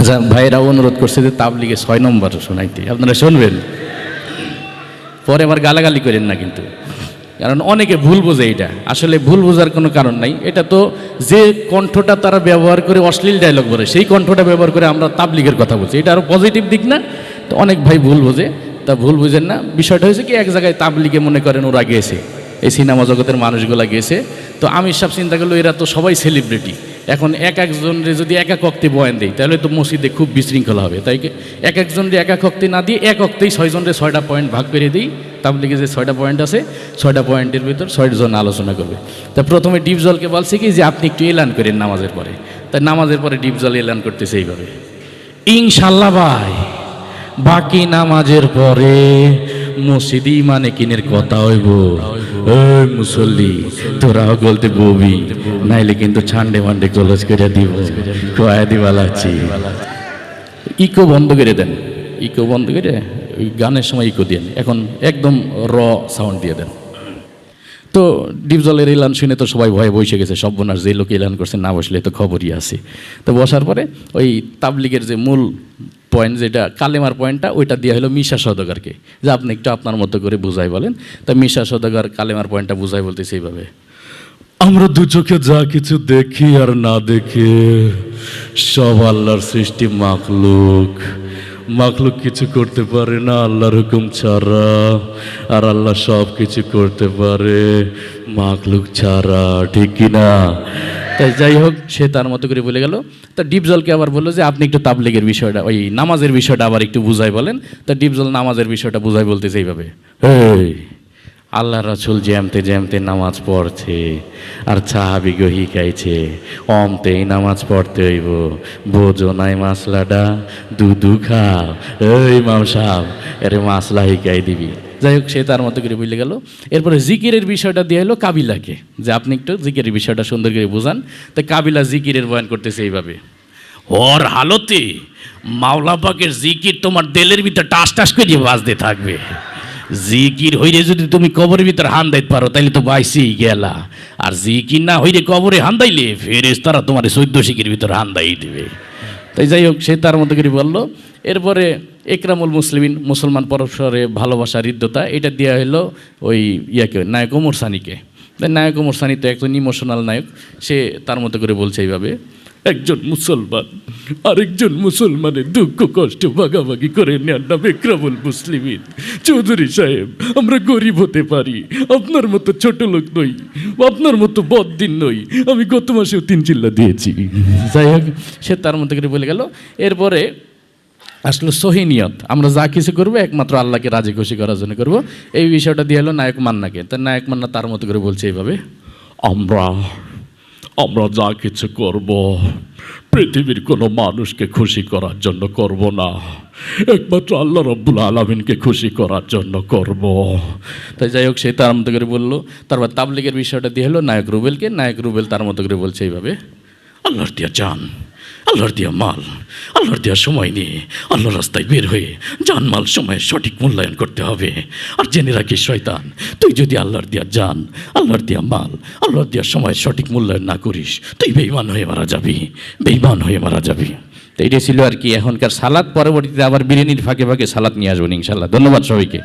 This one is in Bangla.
আচ্ছা ভাইরা অনুরোধ করছে যে তাবলিগে ছয় নম্বর শোনাইতে। আপনারা শুনবেন? পরে আবার গালাগালি করেন না কিন্তু। কারণ অনেকে ভুল বোঝে এটা। আসলে ভুল বোঝার কোনো কারণ নাই। এটা তো যে কণ্ঠটা তারা ব্যবহার করে অশ্লীল ডায়লগ বলে, সেই কণ্ঠটা ব্যবহার করে আমরা তাবলিগের কথা বলছি। এটা আরও পজিটিভ দিক না? তো অনেক ভাই ভুল বোঝে। তা ভুল বুঝেন না। বিষয়টা হয়েছে কি, এক জায়গায় তাবলিগে মনে করেন ওরা গেছে। এই সিনেমা জগতের মানুষগুলা গেছে। তো আমি সব চিন্তা করল, এরা তো সবাই সেলিব্রিটি এখন এক একজনরে যদি এক এক অক্তে বয়ান দেয় তাহলে তো মসজিদে খুব বিশৃঙ্খলা হবে, তাই এক একজনরে এক এক অক্তে না দিয়ে এক অক্তেই ছয়জনরে ছয়টা পয়েন্ট ভাগ করে দিই তাবলিগে যে ছয়টা পয়েন্ট আছে, ছয়টা পয়েন্টের ভিতর ছয়জন আলোচনা করবে। তা প্রথমে ডিপ জলকে বলছে কি যে আপনি একটু এলান করেন নামাজের পরে। তাই নামাজের পরে ডিপ জল এলান করতেছে এইভাবে। ইনশাল্লাহ ভাই, বাকি নামাজের পরে মসজিদই মানে কিনের কথা হইব। ওই মুসল্লি, তোরা গলতে ববি নাইলে কিন্তু ছান্ডে মান্ডে কলেজ করে দিব। কয়া দিবা লাগছি ইকো বন্ধ করে দেন। ইকো বন্ধ করে গানের সময় ইকো দেন। এখন একদম র সাউন্ড দিয়ে দেন। তো ডিপজলের এলান শুনে তো সবাই ভয়ে বসে গেছে। সব বোনার যে লোক এলান করছে, না বসলে তো খবরই আছে। তো বসার পরে ওই তাবলিগের যে মূল পয়েন্ট যেটা, কালেমার পয়েন্টটা ওইটা দেওয়া হলো মিশা সদগারকে যে আপনি একটু আপনার মতো করে বুঝাই বলেন। তা মিশা সদগার কালেমার পয়েন্টটা বুঝাই বলতেছে এইভাবে। আমরা দু চোখে যা কিছু দেখি আর না দেখে, সব আল্লাহর সৃষ্টি মাখলুক। মাখলুক কিছু করতে পারে না আল্লাহর হুকুম ছাড়া, আর আল্লাহ সব কিছু করতে পারে মাখলুক ছাড়া, ঠিক না তাই যাই হোক, সে তার মতো করে বলে গেল। তা ডিপজলকে আবার বলল যে, আপনি একটু তাবলিগের বিষয়টা, ওই নামাজের বিষয়টা আবার একটু বুঝাই বলেন। তা ডিপজল নামাজের বিষয়টা বুঝাই বলতেছে এইভাবে, এই আল্লাহ রাসুল জ্যামতে জ্যামতে নামাজ পড়ছে, আর চাহাবি গহি গাইছে, অমতেই নামাজ পড়তে হইব। বোঝো নাই মাসলাটা, দুধু খাও। এই মাম সাহ এরে মাসলা হিকাই দিবি। যাই হোক, সে তার মতো করে বুঝলে গেল। এরপরে জিকিরের বিষয়টা দিয়ে হলো কাবিলাকে, যে আপনি একটু জিকিরের বিষয়টা সুন্দর করে বুঝান। তো কাবিলা জিকিরের বয়ান করতেছে এইভাবে। ওর হালতে মাওলা পাকের জিকির তোমার দেলের ভিতর টাস টাস করে বাজতে থাকবে। জিকির হইরে যদি তুমি কবরের ভিতর হান দাইতে পারো তাহলে তো বাইসি গেলা। আর জিকির না হইরে কবরে হান দাইলে ফেরেস তারা তোমার চৈদ্য শিকির ভিতর হান দাই দিবে। তাই যাই হোক, সে তার মতো করে বলল এরপরে একরামুল মুসলিমিন, মুসলমান পরস্পরে ভালোবাসা, হৃদ্যতা, এটা দেওয়া হলো ওই ইয়াকে নায়ক ওমর সানিকে। নায়ক ওমর সানি তো একজন ইমোশনাল নায়ক, সে তার মতো করে বলছে এইভাবে, একজন মুসলমান আরেকজন মুসলমানের দুঃখ, কষ্ট ভাগাভাগি করে নেন না বিক্রমুল মুসলিমিন। চৌধুরী সাহেব, আমরা গরিব হতে পারি, আপনার মতো ছোট লোক নই, আপনার মতো বদিন নই, আমি গত মাসেও তিন চিল্লা দিয়েছি। যাই হোক, সে তার মধ্যে করে বলে গেল। এরপরে আসলো সহিনিয়ত আমরা যা কিছু করব, একমাত্র আল্লাহকে রাজি খুশি করার জন্য করব। এই বিষয়টা দিয়ে হলো নায়ক মান্নাকে। তার নায়ক মান্না তার মতো করে বলছে এইভাবে, আমরা আমরা যা কিছু করব, পৃথিবীর কোনো মানুষকে খুশি করার জন্য করব না। একমাত্র আল্লাহ রব্বুল আলমিনকে খুশি করার জন্য করব। তাই যাই হোক, সে তার মতো করে বলল। তারপর তাবলিগের বিষয়টা দিয়ে হলো, নায়ক রুবেলকে, নায়ক রুবেল তার মতো করে বলছে এইভাবে, আল্লাহর দিয়া যান আল্লাহর দিয়া মাল, আল্লাহর দিয়া সময় নিয়ে আল্লাহর রাস্তায় বের হয়ে যান মাল সময়ে সঠিক মূল্যায়ন করতে হবে। আর জেনে রাখিস শয়তান, তুই যদি আল্লাহর দেওয়া যান আল্লাহর দেওয়া মাল, আল্লাহর দিয়া সময় সঠিক মূল্যায়ন না করিস, তুই বেইমান হয়ে মারা যাবি বেইমান হয়ে মারা যাবি। তো এইটা ছিল আর কি এখনকার সালাদ, পরবর্তীতে আবার বিরিয়ানির ফাঁকে ফাঁকে সালাদ নিয়ে আসবেন ইনশাল্লাহ ধন্যবাদ সবাইকে।